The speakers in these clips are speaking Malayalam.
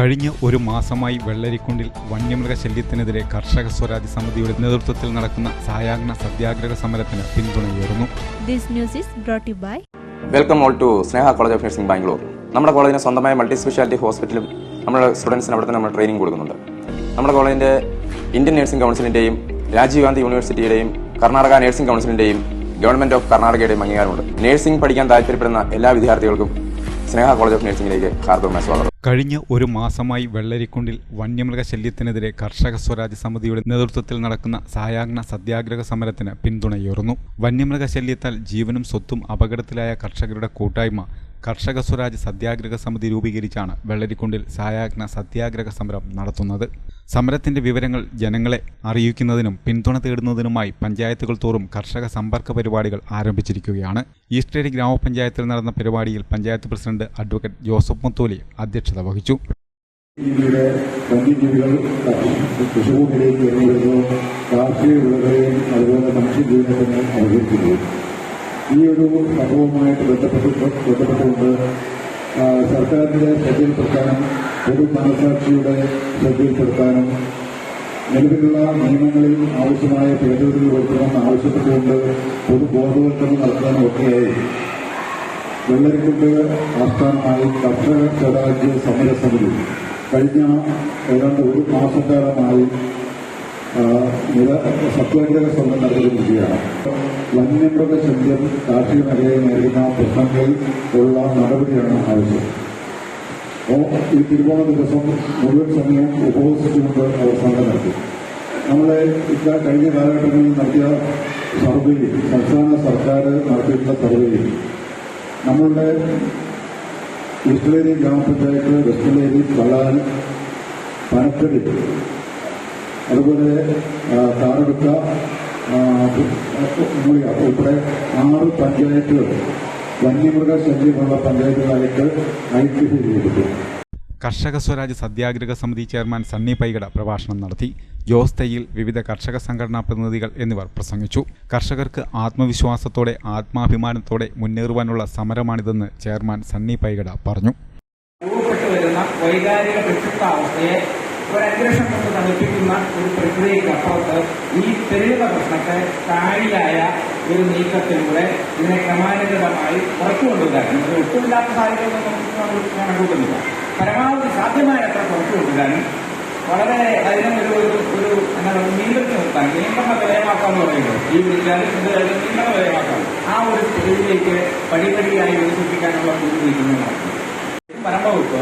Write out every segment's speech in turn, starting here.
കഴിഞ്ഞ ഒരു മാസമായി വെള്ളരിക്കുണ്ടിൽ വന്യമൃഗശല്യത്തിനെതിരെ കർഷക സ്വരാജ് സമിതിയുടെ നേതൃത്വത്തിൽ നടക്കുന്ന സായാഹ്ന സത്യാഗ്രഹ സമരത്തിന് പിന്തുണയേറുന്നു. This news is brought by welcome all to Sneha college of nursing Bangalore നമ്മുടെ കോളേജിന് സ്വന്തമായ മൾട്ടി സ്പെഷ്യാലിറ്റി ഹോസ്പിറ്റലും നമ്മുടെ സ്റ്റുഡൻസിന് അവിടെ തന്നെ നമ്മൾ ട്രെയിനിങ് കൊടുക്കുന്നുണ്ട്. നമ്മുടെ കോളേജിന്റെ ഇന്ത്യൻ നഴ്സിംഗ് കൗൺസിലിന്റെയും രാജീവ് ഗാന്ധി യൂണിവേഴ്സിറ്റിയുടെയും കർണാടക നഴ്സിംഗ് കൗൺസിലിന്റെയും ഗവൺമെന്റ് ഓഫ് കർണാടകയുടെയും അംഗീകാരമുണ്ട്. നഴ്സിംഗ് പഠിക്കാൻ താല്പര്യപ്പെടുന്ന എല്ലാ വിദ്യാർത്ഥികൾക്കും സ്നേഹ കോളേജ് ഓഫ് നഴ്സിംഗിലേക്ക് ഹാർദവമായ സ്വാഗതം. കഴിഞ്ഞ ഒരു മാസമായി വെള്ളരിക്കുണ്ടിൽ വന്യമൃഗശല്യത്തിനെതിരെ കർഷക സ്വരാജ് സമിതിയുടെ നേതൃത്വത്തിൽ നടക്കുന്ന സായാഹ്ന സത്യാഗ്രഹ സമരത്തിന് പിന്തുണയേറുന്നു. വന്യമൃഗ ശല്യത്താൽ ജീവനും സ്വത്തും അപകടത്തിലായ കർഷകരുടെ കൂട്ടായ്മ കർഷക സ്വരാജ് സത്യാഗ്രഹ സമിതി രൂപീകരിച്ചാണ് വെള്ളരിക്കുണ്ടിൽ സായാഹ്ന സത്യാഗ്രഹ സമരം നടത്തുന്നത്. സമരത്തിന്റെ വിവരങ്ങൾ ജനങ്ങളെ അറിയിക്കുന്നതിനും പിന്തുണ തേടുന്നതിനുമായി പഞ്ചായത്തുകൾ തോറും കർഷക സമ്പർക്ക പരിപാടികൾ ആരംഭിച്ചിരിക്കുകയാണ്. ഈസ്റ്റേരി ഗ്രാമപഞ്ചായത്തിൽ നടന്ന പരിപാടിയിൽ panchayat president advocate Joseph Mutholi അധ്യക്ഷത വഹിച്ചു. ഈ ഒരു സംഭവവുമായിട്ട് ബന്ധപ്പെട്ട് ബന്ധപ്പെട്ടുകൊണ്ട് ആ, സർക്കാരിന്റെ ശ്രദ്ധയിൽപ്പെടുത്താനും പൊതു മനസാക്ഷിയുടെ ശ്രദ്ധയിൽപ്പെടുത്താനും നിലവിലുള്ള നിയമങ്ങളിൽ ആവശ്യമായ ഭേദഗതികൾ വരുത്തണമെന്ന് ആവശ്യപ്പെട്ടുകൊണ്ട് പൊതു ബോധവൽക്കരണം നടത്താനും ഒക്കെയായി. വെള്ളരിക്കുണ്ട് ആസ്ഥാനമായി കർഷക സ്വരാജ്യ സമരസമിതി കഴിഞ്ഞ ഏതാണ്ട് ഒരു മാസക്കാലമായി ആ, സ്വന്തം സത്യാഗ്രഹ വിജയമാണ് വന്യമൃഗശല്യം കാർഷിക മേഖലയെ നേരിടുന്ന പ്രശ്നങ്ങളിൽ ഉള്ള നടപടിയാണ് ആവശ്യം. ഈ തിരുവോണ ദിവസം മുഴുവൻ സമയവും ഉപവസിച്ചുകൊണ്ട് അവർ സ്വന്തം നടത്തി. നമ്മളെ കഴിഞ്ഞ കാലഘട്ടങ്ങളിൽ നടത്തിയ സർവേയിൽ സംസ്ഥാന സർക്കാർ നടത്തിയിട്ടുള്ള സർവേയിൽ നമ്മളുടെ ഈസ്റ്റലേരി ഗ്രാമപഞ്ചായത്ത് വെസ്റ്റലേരി വള്ളാൻ പനക്കടി അതുപോലെ താറെടുക്ക മൂളിക ഉൾപ്പെടെ ആറ് പഞ്ചായത്തുകൾ വന്യമൃഗ ശല്യമുള്ള പഞ്ചായത്തുകളായിട്ട് ഐക്യത ചെയ്തിട്ടു കർഷക സ്വരാജ് സത്യാഗ്രഹ സമിതി ചെയർമാൻ സണ്ണി പൈകട പ്രഭാഷണം നടത്തി. ജോസ് തയ്യിൽ വിവിധ കർഷക സംഘടനാ പ്രതിനിധികൾ എന്നിവർ പ്രസംഗിച്ചു. കർഷകർക്ക് ആത്മവിശ്വാസത്തോടെ ആത്മാഭിമാനത്തോടെ മുന്നേറുവാനുള്ള സമരമാണിതെന്ന് ചെയർമാൻ സണ്ണി പൈകട പറഞ്ഞു. ഒരു അഗ്രഷം കൊണ്ട് തണുപ്പിക്കുന്ന ഒരു പ്രക്രിയയ്ക്ക് അപ്പുറത്ത് ഈ തെരുവ പ്രശ്നത്തെ താഴിലായ ഒരു നീക്കത്തിലൂടെ ഇതിനെ ക്രമാനുഗതമായി കുറച്ചുകൊണ്ടുവരാൻ അത് ഒട്ടുമില്ലാത്ത സാഹചര്യം നമുക്ക് കണക്കൂട്ടുന്നില്ല. പരമാവധി സാധ്യമായത്ര പുറത്തുകൊണ്ടുവരാനും വളരെ അതിനും ഒരു ഒരു ഒരു എന്താ പറയുക നിയന്ത്രിച്ച് നിർത്താൻ നിയന്ത്രണ വിലയമാക്കാന്ന് പറയുന്നത്. ഈ വിളിച്ചാലും ഇത് നിയന്ത്രണ വിലയമാക്കാം ആ ഒരു സ്ഥിതിയിലേക്ക് പടിപടിയായി വികസിപ്പിക്കാനുള്ള ഒരു നീക്കങ്ങളാണ് പരമവകുപ്പ്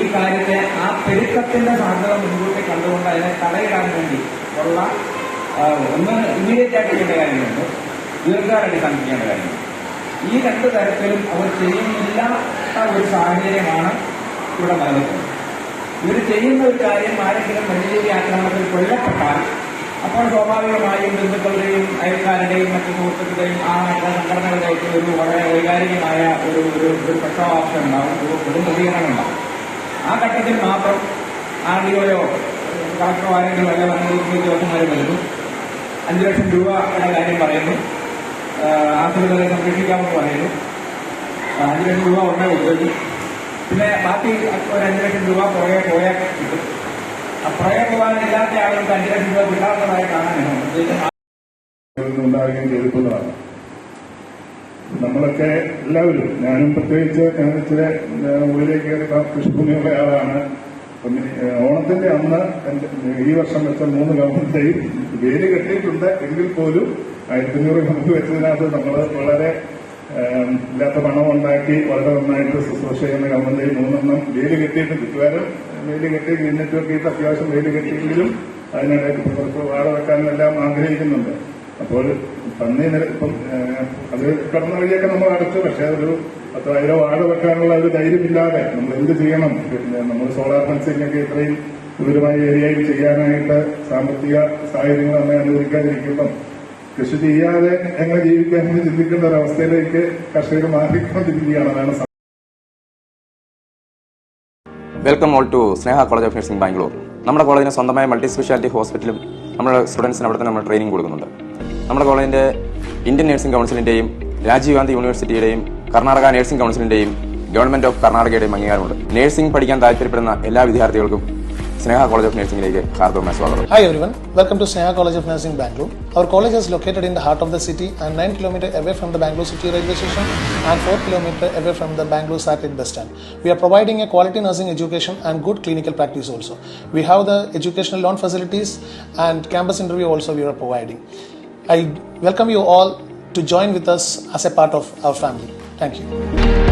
ഈ കാര്യത്തെ ആ പെരുക്കത്തിന്റെ സാധ്യത മുൻകൂട്ടി കണ്ടുകൊണ്ട് അതിനെ തടയിടാൻ വേണ്ടി ഉള്ള ഒന്ന് ഇമ്മീഡിയറ്റ് ആയിട്ട് ചെയ്യേണ്ട കാര്യങ്ങളുണ്ട്. ദീർഘകാലടിസ്ഥാനം ചെയ്യേണ്ട കാര്യങ്ങൾ. ഈ രണ്ട് തരത്തിലും അവർ ചെയ്യുന്നില്ലാത്ത ഒരു സാഹചര്യമാണ് ഇവിടെ നിലനിൽക്കുന്നത് ഇവർ ചെയ്യുന്ന ഒരു കാര്യം ആരെങ്കിലും വന്യജീവി ആക്രമണത്തിൽ കൊല്ലപ്പെട്ടാൽ അപ്പോൾ സ്വാഭാവികമായും ബന്ധുക്കളുടെയും അയൽക്കാരുടെയും മറ്റു സുഹൃത്തുക്കളുടെയും ആ സംഘടനകളുടെയൊക്കെ ഒരു വളരെ വൈകാരികമായ ഒരു ഒരു പ്രക്ഷോഭാവസ്ഥ ഉണ്ടാവും. ഒരു പ്രതികരണം ഉണ്ടാവും. ആ ഘട്ടത്തിൽ മാത്രം ആർ ഡി ഒയോ കളക്ടറോ ആരെങ്കിലും അല്ല വന്യജീവി ഉദ്യോഗസ്ഥന്മാരും വരുന്നു. അഞ്ചു ലക്ഷം രൂപയുടെ കാര്യം പറയുന്നു. ആശുപത്രികളെ സംരക്ഷിക്കാമെന്ന് പറയുന്നു. അഞ്ച് ലക്ഷം രൂപ ഉടനെ കൊടുത്തു പിന്നെ ബാക്കി ഒരു അഞ്ച് ലക്ഷം രൂപ പുറകെ പോയാൽ കിട്ടും. പുറകെ പോകാൻ ഇല്ലാത്ത ആളുകൾക്ക് അഞ്ച് ലക്ഷം രൂപ കിട്ടാത്തതായി കാണാനാണ് ഉദ്ദേശം ഉണ്ടാവുകയും ചെയ്തിട്ടുള്ളതാണ്. നമ്മളൊക്കെ എല്ലാവരും ഞാനും പ്രത്യേകിച്ച് ഞാൻ ഇച്ചിരി ഉള്ളിലേക്ക് കയറി കൃഷിഭൂമിയുള്ള ആളാണ്. ഓണത്തിന്റെ അന്ന് ഈ വർഷം വെച്ച മൂന്ന് ഗവൺമെന്റിന്റെയും വേലി കെട്ടിയിട്ടുണ്ട്. എങ്കിൽ പോലും ആയിരത്തി അഞ്ഞൂറ് നമുക്ക് വെച്ചതിനകത്ത് നമ്മൾ വളരെ ഇല്ലാത്ത പണം ഉണ്ടാക്കി വളരെ നന്നായിട്ട് ശുശ്രൂഷ ചെയ്യുന്ന ഗവൺമെന്റിൽ മൂന്നെണ്ണം വേലി കെട്ടിയിട്ട് ചുറ്റുകാരും വേലി കെട്ടി കഴിഞ്ഞിട്ട് കെട്ടിയിട്ട് അത്യാവശ്യം വേലി കെട്ടിയെങ്കിലും അതിനിടയ്ക്ക് പുറത്ത് വാട വെക്കാനും എല്ലാം ആഗ്രഹിക്കുന്നുണ്ട്. അപ്പോൾ പന്നി നിര ഇപ്പം അത് കടന്ന വഴിയൊക്കെ നമ്മൾ അടച്ചു. പക്ഷേ ഒരു പത്തായിരം വാഴ വെക്കാനുള്ള ഒരു ധൈര്യമില്ലാതെ നമ്മൾ എന്ത് ചെയ്യണം? പിന്നെ നമ്മൾ സോളാർ ഫെൻസിംഗ് ഒക്കെ ഇത്രയും വിപുലമായ ഏരിയയിൽ ചെയ്യാനായിട്ട് സാമ്പത്തിക സാഹചര്യങ്ങൾ നമ്മെ അനുവദിക്കാതിരിക്കുമ്പം കൃഷി ചെയ്യാതെ എങ്ങനെ ജീവിക്കാമെന്ന് ചിന്തിക്കേണ്ട ഒരവസ്ഥയിലേക്ക് കർഷകർ മാറിക്കൊണ്ടിരിക്കുകയാണ്. അതാണ് welcome all to Sneha college of nursing Bangalore നമ്മുടെ കോളേജിന് സ്വന്തമായ മൾട്ടി സ്പെഷ്യാലിറ്റി ഹോസ്പിറ്റലും നമ്മുടെ സ്റ്റുഡൻസിന് അവിടെ തന്നെ നമ്മൾ ട്രെയിനിങ് കൊടുക്കുന്നുണ്ട്. നമ്മുടെ കോളേജിന്റെ ഇന്ത്യൻ നഴ്സിംഗ് കൗൺസിലിന്റെയും രാജീവ് ഗാന്ധി യൂണിവേഴ്സിറ്റിയുടെയും കർണാടക നഴ്സിംഗ് കൗൺസിലിന്റെയും ഗവൺമെന്റ് ഓഫ് കർണാടകയുടെയും അംഗീകാരമുണ്ട് നഴ്സിംഗ് പഠിക്കാൻ താല്പര്യപ്പെടുന്ന എല്ലാ വിദ്യാർത്ഥികൾക്കും സ്നേഹ കോളേജ് ഓഫ് നഴ്സിംഗിലേക്ക് ഹാർദവമായ സ്വാഗതം Hi everyone, welcome to Sneha College of Nursing Bangalore. Our college is located in the heart of the city and 9 km away from the Bangalore City railway station and 4 km away from the Bangalore satellite bus stand. We are providing a quality nursing education and good clinical practice also. We have the educational loan facilities and campus interview also we are providing. I welcome you all to join with us as a part of our family. Thank you.